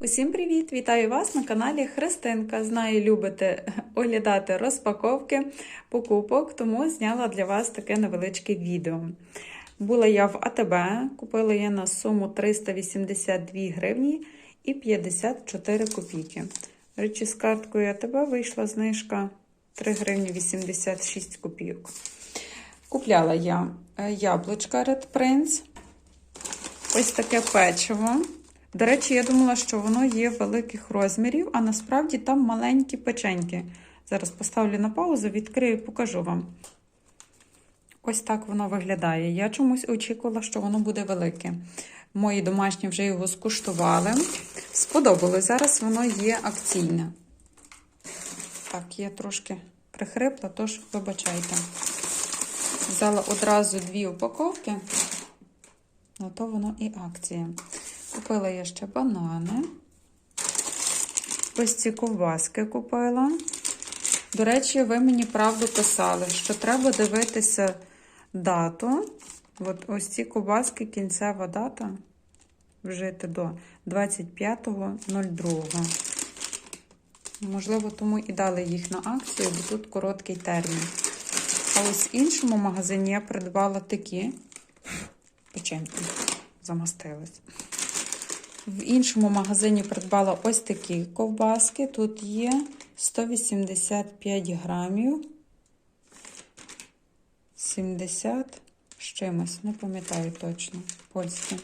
Усім привіт! Вітаю вас на каналі Христинка. Знаю, любите оглядати розпаковки покупок, тому зняла для вас таке невеличке відео. Була я в АТБ, купила я на суму 382 гривні і 54 копійки. Речі, з карткою АТБ вийшла знижка 3 гривні 86 копійок. Купляла я е, яблучка Red Prince, ось таке печиво. До речі, я думала, що воно є великих розмірів, а насправді там маленькі печеньки. Зараз поставлю на паузу, відкрию і покажу вам. Ось так воно виглядає. Я чомусь очікувала, що воно буде велике. Мої домашні вже його скуштували. Сподобалось. Зараз воно є акційне. Так, я трошки прихрипла, тож вибачайте. Взяла одразу дві упаковки, на то воно і акція. Купила я ще банани. Ось ці ковбаски купила. До речі, ви мені правду писали, що треба дивитися дату. От ось ці ковбаски, кінцева дата вжити до 25.02. Можливо, тому і дали їх на акцію, бо тут короткий термін. А ось в іншому магазині я придбала такі печеньки, замастились. В іншому магазині придбала ось такі ковбаски. Тут є 185 грамів. 70 з чимось, не пам'ятаю точно, польські.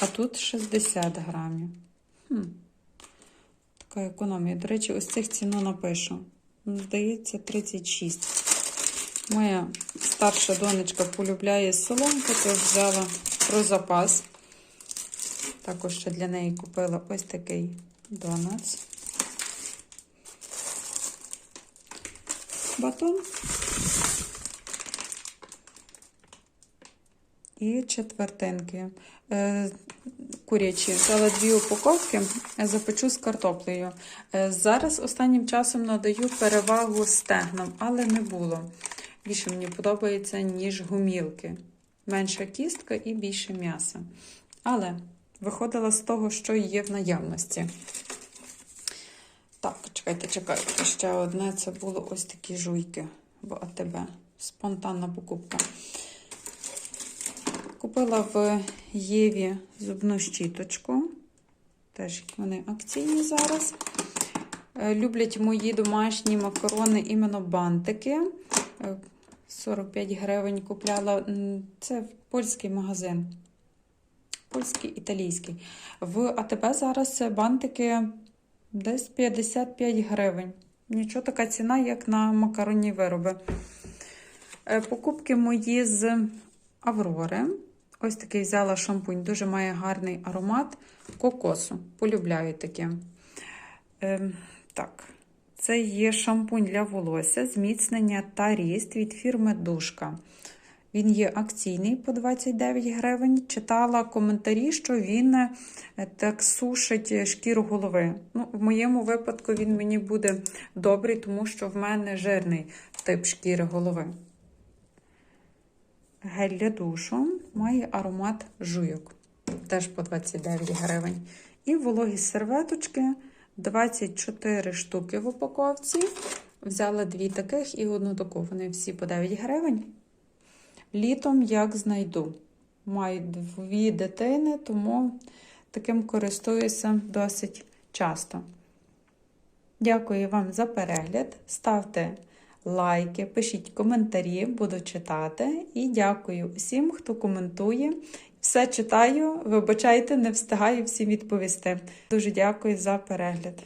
А тут 60 грамів. Хм. Така економія. До речі, ось цих ціну напишу. Здається, 36. Моя старша донечка полюбляє соломку, то взяла про запас. Також ще для неї купила ось такий донатс. Батон. І четвертинки. Е, курячі. Взяла дві упаковки, запечу з картоплею. Е, зараз останнім часом надаю перевагу стегнам, але не було. Більше мені подобається, ніж гумілки. Менша кістка і більше м'яса. Але виходила з того, що є в наявності. Так, чекайте, чекайте. Ще одне це було ось такі жуйки в АТБ. Спонтанна покупка. Купила в Єві зубну щіточку. Теж вони акційні зараз. Люблять мої домашні макарони іменно бантики. 45 гривень купляла. Це польський магазин. Польський, італійський. В АТБ зараз бантики десь 55 гривень. Нічого така ціна, як на макаронні вироби. Покупки мої з Аврори. Ось такий взяла шампунь, дуже має гарний аромат кокосу. Полюбляю таке. Е, так, це є шампунь для волосся, зміцнення та ріст від фірми Душка. Він є акційний по 29 гривень. Читала коментарі, що він так сушить шкіру голови. Ну, В моєму випадку він мені буде добрий, тому що в мене жирний тип шкіри голови. Гель для душу має аромат жуйок, теж по 29 гривень. І вологі серветочки 24 штуки в упаковці. Взяла дві таких і одну таку. Вони всі по 9 гривень. Літом як знайду. Маю дві дитини, тому таким користуюся досить часто. Дякую вам за перегляд. Ставте лайки, пишіть коментарі, буду читати. І дякую усім, хто коментує. Все читаю, вибачайте, не встигаю всім відповісти. Дуже дякую за перегляд.